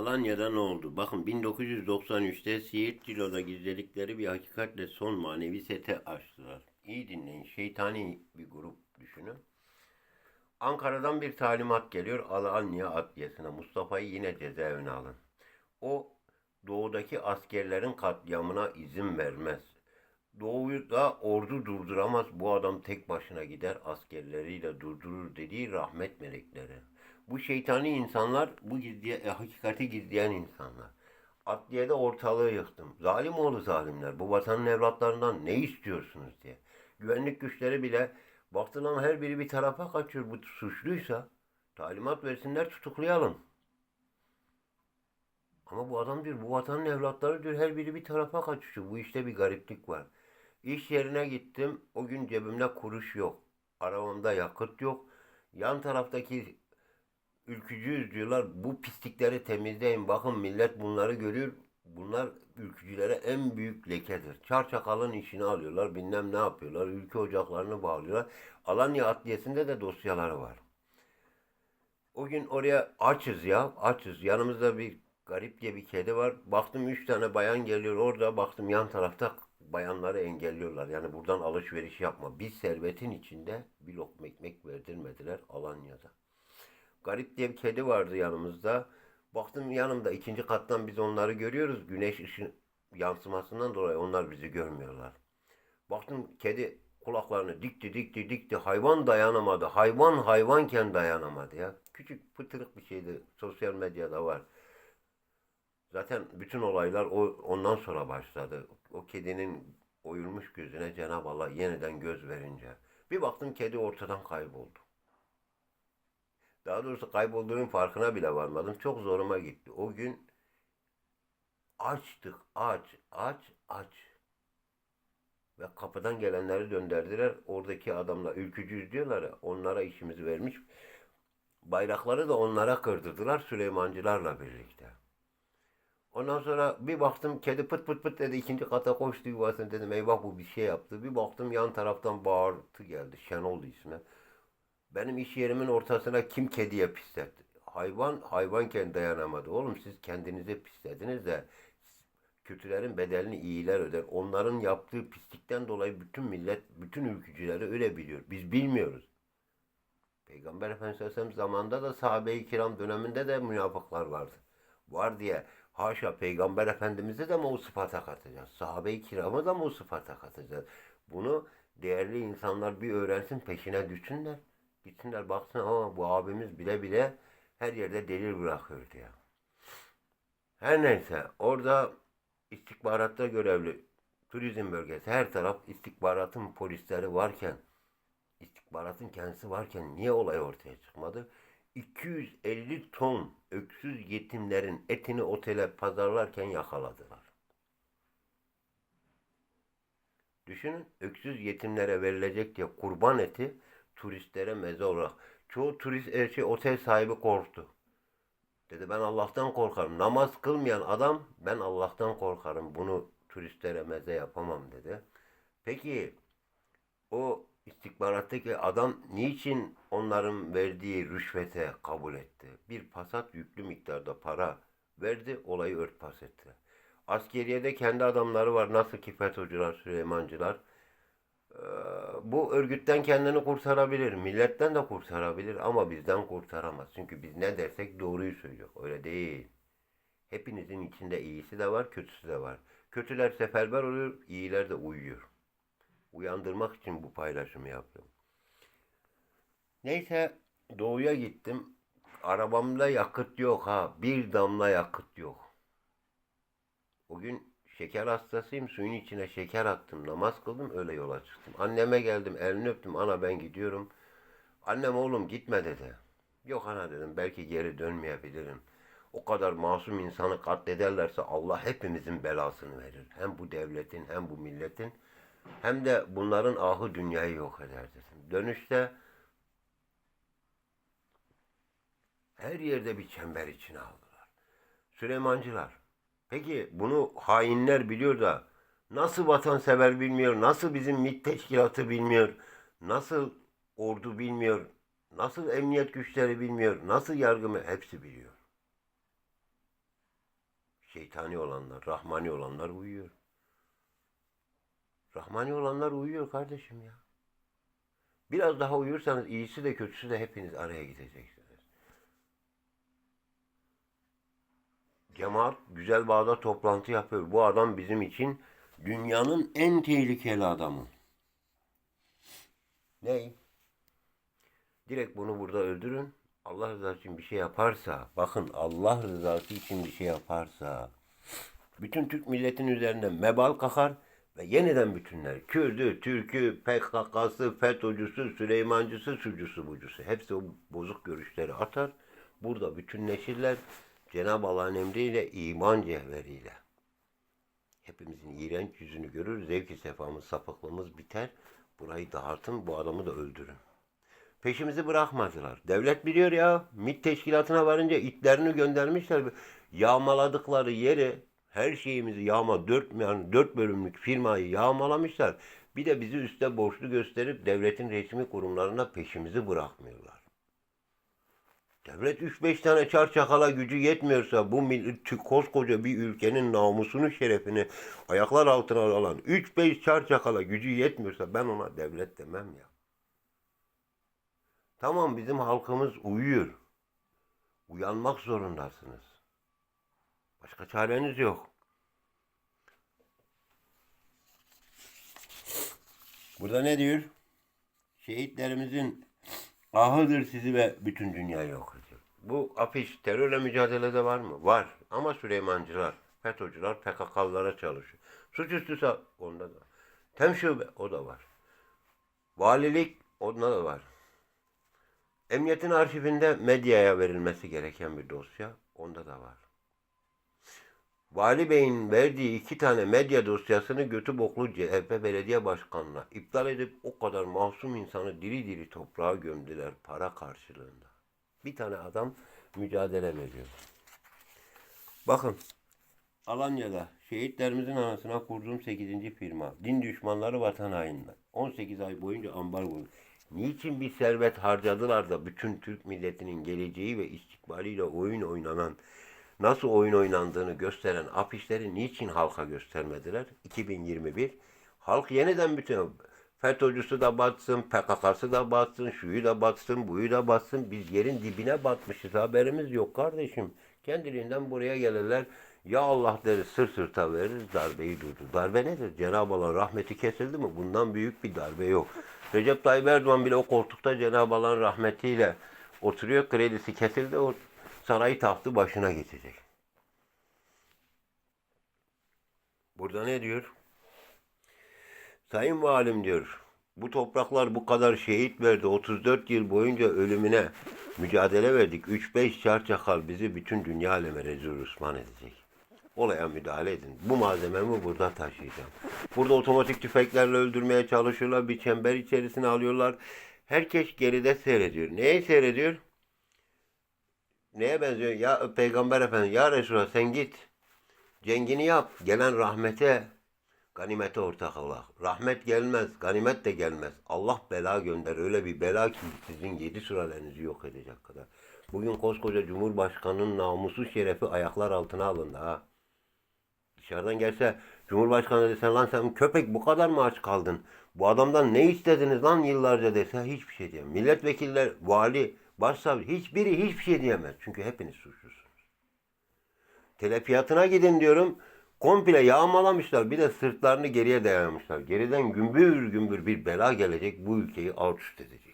Alanya'da ne oldu? Bakın 1993'te Siirt Cilo'da gizledikleri bir hakikatle son manevi sete açtılar. İyi dinleyin. Şeytani bir grup düşünün. Ankara'dan bir talimat geliyor. Alanya Adliyesi'ne. Mustafa'yı yine cezaevine alın. O doğudaki askerlerin katliamına izin vermez. Doğuyu da ordu durduramaz. Bu adam tek başına gider askerleriyle durdurur dediği rahmet melekleri. Bu şeytani insanlar, bu gizliye, e, hakikati gizleyen insanlar. Adliyede ortalığı yıktım. Zalim oğlu zalimler. Bu vatanın evlatlarından ne istiyorsunuz diye. Güvenlik güçleri bile baktı lan her biri bir tarafa kaçıyor. Bu suçluysa talimat versinler tutuklayalım. Ama bu adam diyor bu vatanın evlatları diyor her biri bir tarafa kaçıyor. Bu işte bir gariplik var. İş yerine gittim. O gün cebimde kuruş yok. Arabamda yakıt yok. Yan taraftaki ülkücüyüz diyorlar. Bu pislikleri temizleyin. Bakın millet bunları görüyor. Bunlar ülkücülere en büyük lekedir. Çarçakalın işini alıyorlar. Bilmem ne yapıyorlar. Ülke ocaklarını bağlıyorlar. Alanya Adliyesi'nde de dosyaları var. O gün oraya açız ya. Açız. Yanımızda bir garip diye bir kedi var. Baktım üç tane bayan geliyor orada. Baktım yan tarafta bayanları engelliyorlar. Yani buradan alışveriş yapma. Biz servetin içinde bir lokma ekmek verdirmediler Alanya'da. Garip diye bir kedi vardı yanımızda. Baktım yanımda ikinci kattan biz onları görüyoruz. Güneş ışın yansımasından dolayı onlar bizi görmüyorlar. Baktım kedi kulaklarını dikti dikti dikti. Hayvan dayanamadı. Hayvan hayvanken dayanamadı ya. Küçük pıtırık bir şeydi. Sosyal medyada var. Zaten bütün olaylar o ondan sonra başladı. O kedinin oyulmuş gözüne Cenab-ı Allah yeniden göz verince. Bir baktım kedi ortadan kayboldu. Daha doğrusu kaybolduğunun farkına bile varmadım. Çok zoruma gitti. O gün açtık, aç, aç, aç. Ve kapıdan gelenleri döndürdüler. Oradaki adamlar ülkücüyüz diyorlar ya. Onlara işimizi vermiş. Bayrakları da onlara kırdırdılar Süleymancılarla birlikte. Ondan sonra bir baktım kedi pıt pıt pıt dedi ikinci kata koştu yuvasını dedim eyvah bu bir şey yaptı. Bir baktım yan taraftan bağırtı geldi Şenol'du ismi. Benim iş yerimin ortasına kim kediye pisletti? Hayvan hayvanken dayanamadı. Oğlum siz kendinize pislediniz de kötülerin bedelini iyiler öder. Onların yaptığı pislikten dolayı bütün millet, bütün ülkücüleri öyle biliyor. Biz bilmiyoruz. Peygamber Efendimiz Aleyhisselam zamanında da sahabe-i kiram döneminde de münafıklar vardı. Var diye haşa Peygamber Efendimiz'e de mi o sıfata katacağız? Sahabe-i kiramı da mı o sıfata katacağız? Bunu değerli insanlar bir öğrensin peşine düşsünler. Gitsinler baksın ama bu abimiz bile bile her yerde delil bırakıyor diye. Her neyse orada istihbaratta görevli turizm bölgesi her taraf istihbaratın polisleri varken istihbaratın kendisi varken niye olay ortaya çıkmadı? 250 ton öksüz yetimlerin etini otele pazarlarken yakaladılar. Düşünün öksüz yetimlere verilecek diye kurban eti turistlere meze olarak. Çoğu turist e, şey, otel sahibi korktu. Dedi ben Allah'tan korkarım. Namaz kılmayan adam ben Allah'tan korkarım. Bunu turistlere meze yapamam dedi. Peki o istihbarattaki adam niçin onların verdiği rüşvete kabul etti? Bir pasat yüklü miktarda para verdi, olayı örtbas etti. Askeriyede kendi adamları var. Nasıl ki FETÖ'cüler, Süleymancılar. Bu örgütten kendini kurtarabilir. Milletten de kurtarabilir ama bizden kurtaramaz. Çünkü biz ne dersek doğruyu söylüyor. Öyle değil. Hepinizin içinde iyisi de var, kötüsü de var. Kötüler seferber oluyor, iyiler de uyuyor. Uyandırmak için bu paylaşımı yapıyorum. Neyse doğuya gittim. Arabamda yakıt yok ha. Bir damla yakıt yok. O gün şeker hastasıyım. Suyun içine şeker attım. Namaz kıldım. Öyle yola çıktım. Anneme geldim. Elini öptüm. Ana ben gidiyorum. Annem oğlum gitme dedi. Yok ana dedim. Belki geri dönmeyebilirim. O kadar masum insanı katlederlerse Allah hepimizin belasını verir. Hem bu devletin hem bu milletin hem de bunların ahı dünyayı yok eder dedim. Dönüşte her yerde bir çember içine aldılar. Süleymancılar. Peki bunu hainler biliyor da nasıl vatansever bilmiyor, nasıl bizim MİT teşkilatı bilmiyor, nasıl ordu bilmiyor, nasıl emniyet güçleri bilmiyor, nasıl yargı hepsi biliyor. Şeytani olanlar, rahmani olanlar uyuyor. Rahmani olanlar uyuyor kardeşim ya. Biraz daha uyursanız iyisi de kötüsü de hepiniz araya gideceksiniz. Cemaat güzel bağda toplantı yapıyor. Bu adam bizim için dünyanın en tehlikeli adamı. Ney? Direkt bunu burada öldürün. Allah rızası için bir şey yaparsa, bakın Allah rızası için bir şey yaparsa, bütün Türk milletin üzerine mebal kakar ve yeniden bütünler. Kürdü, Türk'ü, PKK'sı, FETÖ'cüsü, Süleymancısı, sucusu, bucusu. Hepsi o bozuk görüşleri atar. Burada bütünleşirler. Cenab-ı Allah'ın emriyle, iman cevheriyle. Hepimizin iğrenç yüzünü görür, zevki sefamız, sapıklığımız biter. Burayı dağıtın, bu adamı da öldürün. Peşimizi bırakmadılar. Devlet biliyor ya, MİT teşkilatına varınca itlerini göndermişler. Yağmaladıkları yeri, her şeyimizi yağma, dört, yani dört bölümlük firmayı yağmalamışlar. Bir de bizi üste borçlu gösterip devletin resmi kurumlarına peşimizi bırakmıyorlar. Devlet 3-5 tane çar çakala gücü yetmiyorsa bu millet, koskoca bir ülkenin namusunu, şerefini ayaklar altına alan 3-5 çar çakala gücü yetmiyorsa ben ona devlet demem ya. Tamam bizim halkımız uyuyor. Uyanmak zorundasınız. Başka çareniz yok. Burada ne diyor? Şehitlerimizin ahıdır sizi ve bütün dünyayı yok. Bu afiş terörle mücadelede var mı? Var. Ama Süleymancılar, FETÖ'cüler PKK'lılara çalışıyor. Suçüstüse onda da. Temşube o da var. Valilik onda da var. Emniyetin arşivinde medyaya verilmesi gereken bir dosya onda da var. Vali Bey'in verdiği iki tane medya dosyasını götü boklu CHP belediye başkanına iptal edip o kadar masum insanı diri diri toprağa gömdüler para karşılığında. Bir tane adam mücadele veriyor. Bakın Alanya'da şehitlerimizin anasına kurduğum 8. firma. Din düşmanları vatan hainler. 18 ay boyunca ambargo. Niçin bir servet harcadılar da bütün Türk milletinin geleceği ve istikbaliyle oyun oynanan, nasıl oyun oynandığını gösteren afişleri niçin halka göstermediler? 2021. Halk yeniden bütün FETÖ'cüsü de batsın, PKK'sı da batsın, şuyu da batsın, buyu da batsın. Biz yerin dibine batmışız. Haberimiz yok kardeşim. Kendiliğinden buraya gelirler. Ya Allah deriz sır sırta veririz darbeyi durdur. Darbe nedir? Cenab-ı Allah rahmeti kesildi mi? Bundan büyük bir darbe yok. Recep Tayyip Erdoğan bile o koltukta Cenab-ı Allah'ın rahmetiyle oturuyor. Kredisi kesildi. O sarayı tahtı başına geçecek. Burada ne diyor? Sayın Valim diyor. Bu topraklar bu kadar şehit verdi. 34 yıl boyunca ölümüne mücadele verdik. 3-5 çarçakal bizi bütün dünya aleme rezil Osman edecek. Olaya müdahale edin. Bu malzememi burada taşıyacağım. Burada otomatik tüfeklerle öldürmeye çalışıyorlar. Bir çember içerisine alıyorlar. Herkes geride seyrediyor. Neye seyrediyor? Neye benziyor? Ya Peygamber Efendimiz, ya Resulallah sen git. Cengini yap. Gelen rahmete, ganimete ortak ola. Rahmet gelmez, ganimet de gelmez. Allah bela gönder. Öyle bir bela ki sizin yedi süralerinizi yok edecek kadar. Bugün koskoca Cumhurbaşkanı'nın namusu şerefi ayaklar altına alındı ha. Dışarıdan gelse Cumhurbaşkanı dese lan sen köpek bu kadar mı aç kaldın? Bu adamdan ne istediniz lan yıllarca dese hiçbir şey diyemez. Milletvekiller, vali, başsavcı hiçbiri hiçbir şey diyemez. Çünkü hepiniz suçlusunuz. Telepiyatına gidin diyorum. Komple yağmalamışlar. Bir de sırtlarını geriye dayamışlar. Geriden gümbür gümbür bir bela gelecek. Bu ülkeyi alt üst edecek.